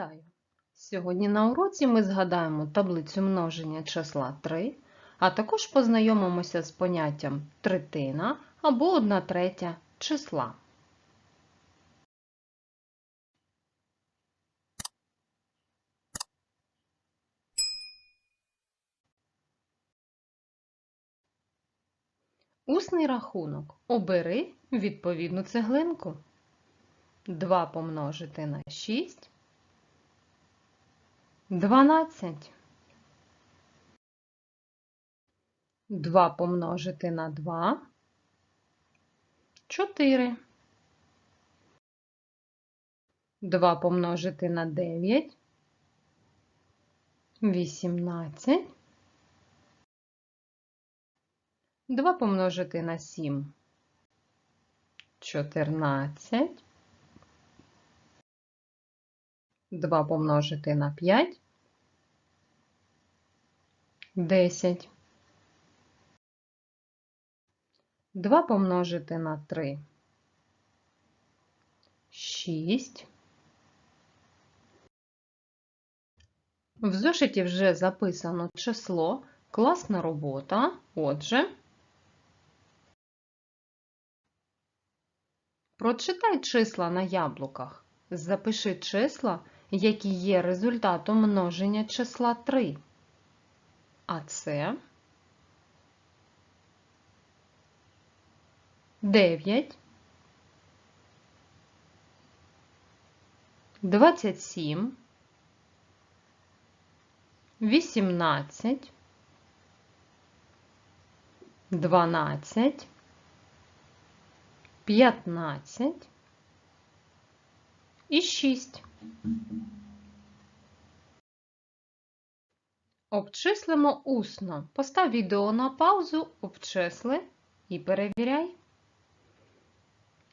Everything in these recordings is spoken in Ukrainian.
Вітаю! Сьогодні на уроці ми згадаємо таблицю множення числа 3, а також познайомимося з поняттям третина або 1 третя числа. Усний рахунок. Обери відповідну цеглинку. 2 помножити на 6 12. 2 помножити на 2 4. 2 помножити на 9 18. 2 помножити на 7 14. 2 помножити на 5 10. 2 помножити на 3 6. В зошиті вже записано число, класна робота. Отже, прочитай числа на яблуках. Запиши числа, які є результатом множення числа 3. А це 9, 27, 18, 12, 15 і 6. Обчислимо усно. Постав відео на паузу, обчисли і перевіряй.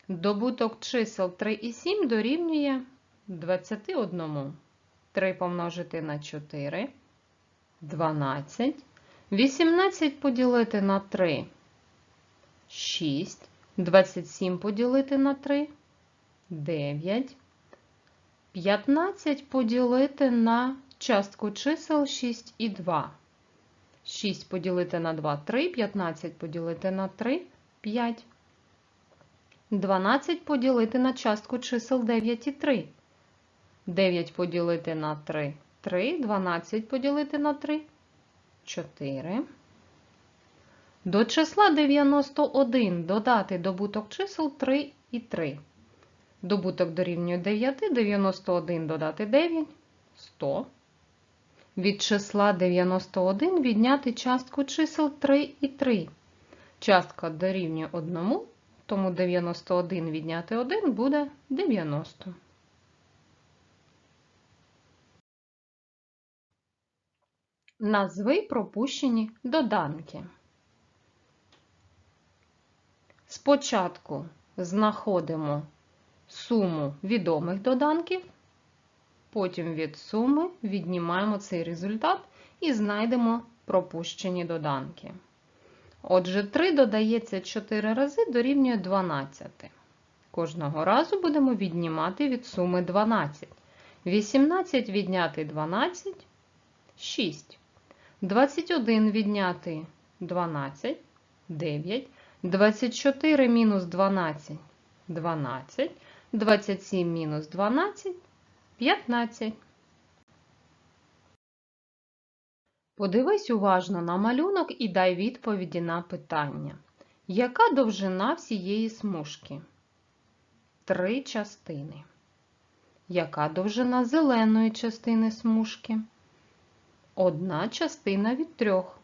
Добуток чисел 3 і 7 дорівнює 21. 3 помножити на 4 12. 18 поділити на 3 6. 27 поділити на 3 9. 15 поділити на частку чисел 6 і 2. 6 поділити на 2 3, 15 поділити на 3 5. 12 поділити на частку чисел 9 і 3. 9 поділити на 3 3, 12 поділити на 3 4. До числа 91 додати добуток чисел 3 і 3. Добуток дорівнює 9, 91 додати 9 100. Від числа 91 відняти частку чисел 3 і 3. Частка дорівнює 1, тому 91 відняти 1 буде 90. Назви пропущені доданки. Спочатку знаходимо суму відомих доданків, потім від суми віднімаємо цей результат і знайдемо пропущені доданки. Отже, 3 додається 4 рази дорівнює 12. Кожного разу будемо віднімати від суми 12. 18 відняти 12 6. 21 відняти 12 9. 24 мінус 12 12. 27 мінус 12 15. Подивись уважно на малюнок і дай відповіді на питання. Яка довжина всієї смужки? Три частини. Яка довжина зеленої частини смужки? Одна частина від трьох.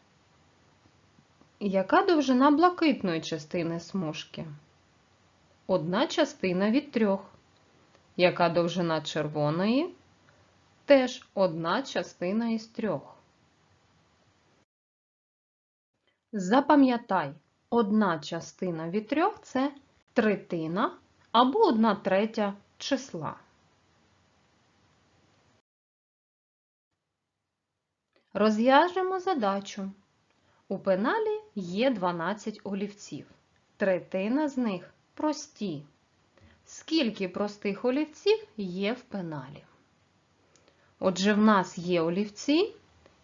Яка довжина блакитної частини смужки? Одна частина від трьох. Яка довжина червоної? Теж одна частина із трьох. Запам'ятай, одна частина від трьох це третина або одна третя числа. Розв'яжемо задачу. У пеналі є 12 олівців. Третина з них прості. Скільки простих олівців є в пеналі? Отже, в нас є олівці,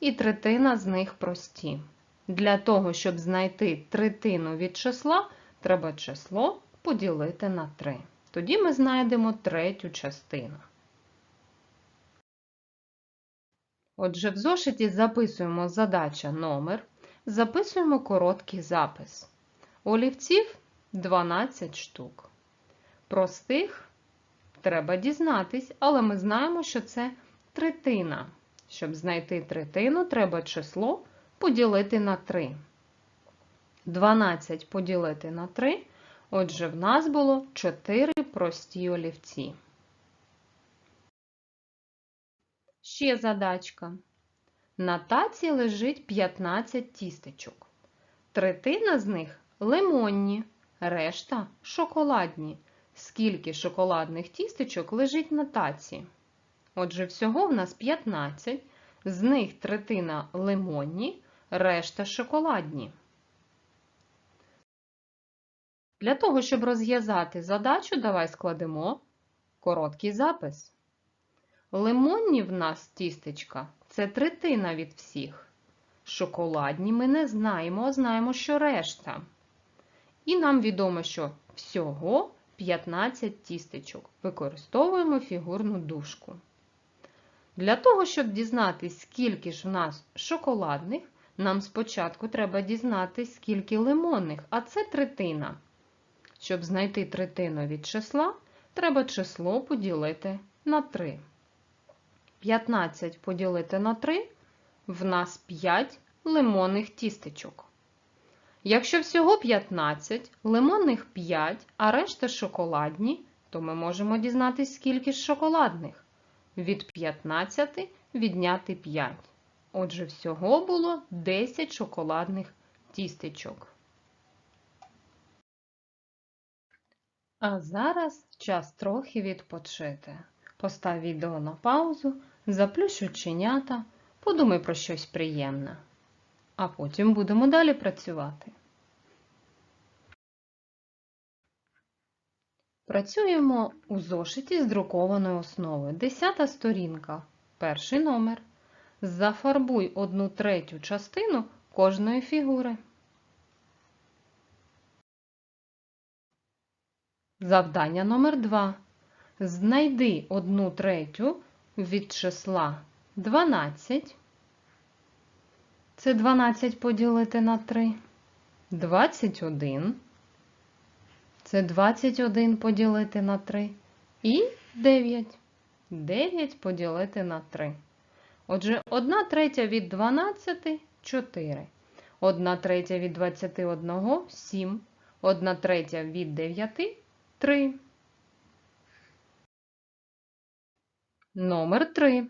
і третина з них прості. Для того, щоб знайти третину від числа, треба число поділити на 3. Тоді ми знайдемо третю частину. Отже, в зошиті записуємо задача номер, записуємо короткий запис. Олівців 12 штук. Простих треба дізнатись, але ми знаємо, що це третина. Щоб знайти третину, треба число поділити на 3. 12 поділити на 3. Отже, в нас було 4 прості олівці. Ще задачка. На таці лежить 15 тістечок. Третина з них лимонні, решта шоколадні. Скільки шоколадних тістечок лежить на таці? Отже, всього в нас 15, з них третина лимонні, решта шоколадні. Для того, щоб розв'язати задачу, давай складемо короткий запис. Лимонні в нас тістечка це третина від всіх. Шоколадні ми не знаємо, а знаємо, що решта. І нам відомо, що всього 15 тістечок. Використовуємо фігурну дужку. Для того, щоб дізнатися, скільки ж в нас шоколадних, нам спочатку треба дізнатися, скільки лимонних, а це третина. Щоб знайти третину від числа, треба число поділити на 3. 15 поділити на 3 в нас 5 лимонних тістечок. Якщо всього 15, лимонних 5, а решта шоколадні, то ми можемо дізнатися, скільки ж шоколадних. Від 15 відняти 5. Отже, всього було 10 шоколадних тістечок. А зараз час трохи відпочити. Постав відео на паузу, заплющ оченята, подумай про щось приємне. А потім будемо далі працювати. Працюємо у зошиті з друкованою основою. Десята сторінка. Перший номер. Зафарбуй одну третю частину кожної фігури. Завдання номер 2. Знайди одну третю від числа 12. Це 12 поділити на 3. 21. Це 21 поділити на 3. І 9. 9 поділити на 3. Отже, 1 третя від 12 4. 1 третя від 21 7. 1 третя від 9 3. Номер 3.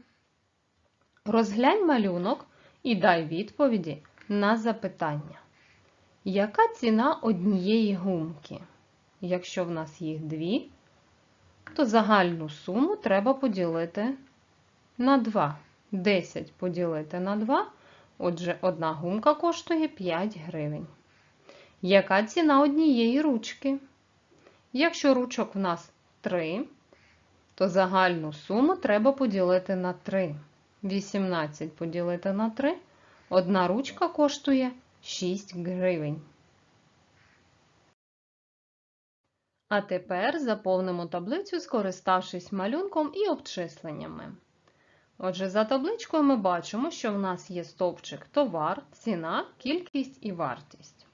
Розглянь малюнок і дай відповіді на запитання. Яка ціна однієї гумки? Якщо в нас їх дві, то загальну суму треба поділити на 2. 10 поділити на 2. Отже, одна гумка коштує 5 гривень. Яка ціна однієї ручки? Якщо ручок в нас 3, то загальну суму треба поділити на 3. 18 поділити на 3. Одна ручка коштує 6 гривень. А тепер заповнимо таблицю, скориставшись малюнком і обчисленнями. Отже, за табличкою ми бачимо, що в нас є стовпчик товар, ціна, кількість і вартість.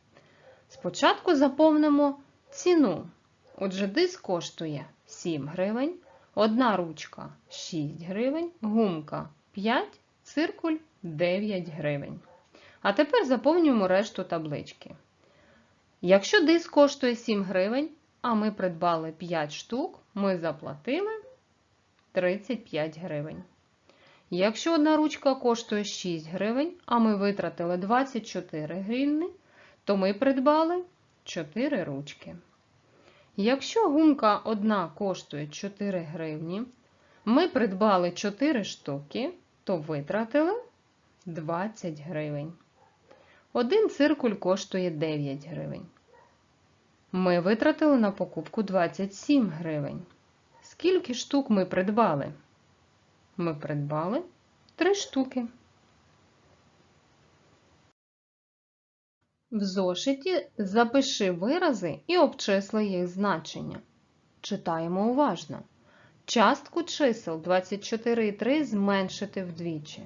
Спочатку заповнимо ціну. Отже, диск коштує 7 гривень, одна ручка 6 гривень, гумка 5, циркуль 9 гривень. А тепер заповнюємо решту таблички. Якщо диск коштує 7 гривень, а ми придбали 5 штук, ми заплатили 35 гривень. Якщо одна ручка коштує 6 гривень, а ми витратили 24 гривні, то ми придбали 4 ручки. Якщо гумка одна коштує 4 гривні, ми придбали 4 штуки, то витратили 20 гривень. Один циркуль коштує 9 гривень. Ми витратили на покупку 27 гривень. Скільки штук ми придбали? ми придбали 3 штуки. В зошиті запиши вирази і обчисли їх значення. Читаємо уважно. Частку чисел 24 і 3 зменшити вдвічі.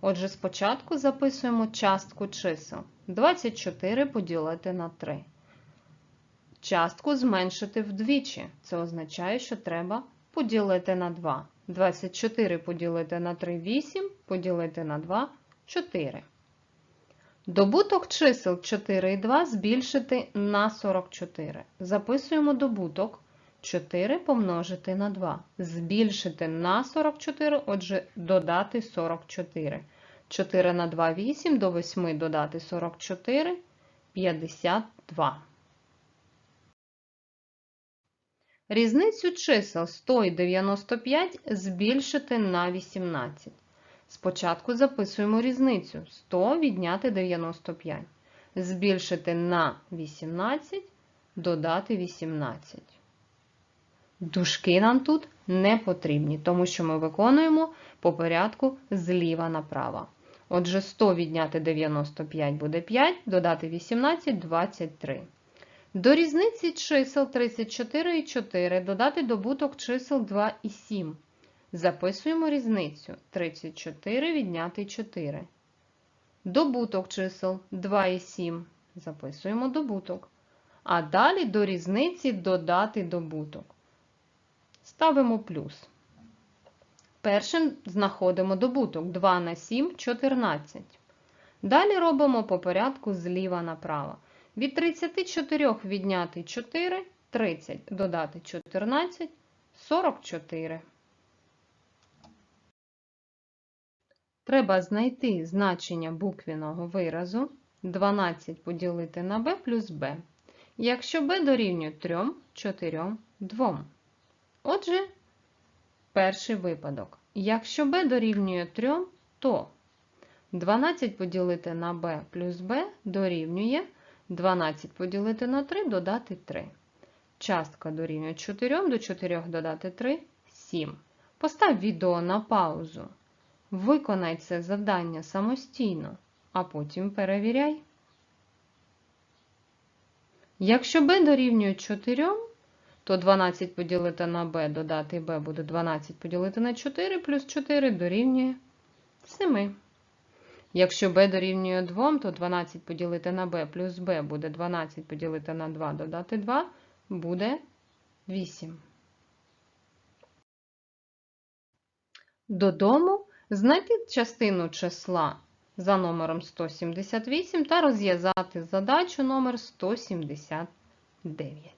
Отже, спочатку записуємо частку чисел 24 поділити на 3. Частку зменшити вдвічі. Це означає, що треба поділити на 2. 24 поділити на 3 – 8, поділити на 2 – 4. Добуток чисел 4 і 2 збільшити на 44. Записуємо добуток 4 помножити на 2. Збільшити на 44, отже, додати 44. 4 на 2 – 8, до 8 додати 44 – 52. Різницю чисел 100 і 95 збільшити на 18. Спочатку записуємо різницю 100 відняти 95. Збільшити на 18, додати 18. Дужки нам тут не потрібні, тому що ми виконуємо по порядку зліва направо. Отже, 100 відняти 95 буде 5, додати 18 – 23. До різниці чисел 34 і 4 додати добуток чисел 2 і 7. Записуємо різницю 34 відняти 4. Добуток чисел 2 і 7. Записуємо добуток. А далі до різниці додати добуток. Ставимо плюс. Першим знаходимо добуток 2 на 7 14. Далі робимо по порядку зліва направо. Від 34 відняти 4 30, додати 14 44. Треба знайти значення буквіного виразу 12 поділити на b плюс b, якщо b дорівнює 3, 4, 2. Отже, перший випадок. Якщо b дорівнює 3, то 12 поділити на b плюс b дорівнює 12 поділити на 3 додати 3. Частка дорівнює 4, до 4 додати 3 7. Постав відео на паузу. Виконай це завдання самостійно, а потім перевіряй. Якщо b дорівнює 4, то 12 поділити на b додати b буде 12 поділити на 4 плюс 4 дорівнює 7. Якщо b дорівнює 2, то 12 поділити на b плюс b буде 12 поділити на 2 додати 2 буде 8. Додому знайти частину числа за номером 178 та розв'язати задачу номер 179.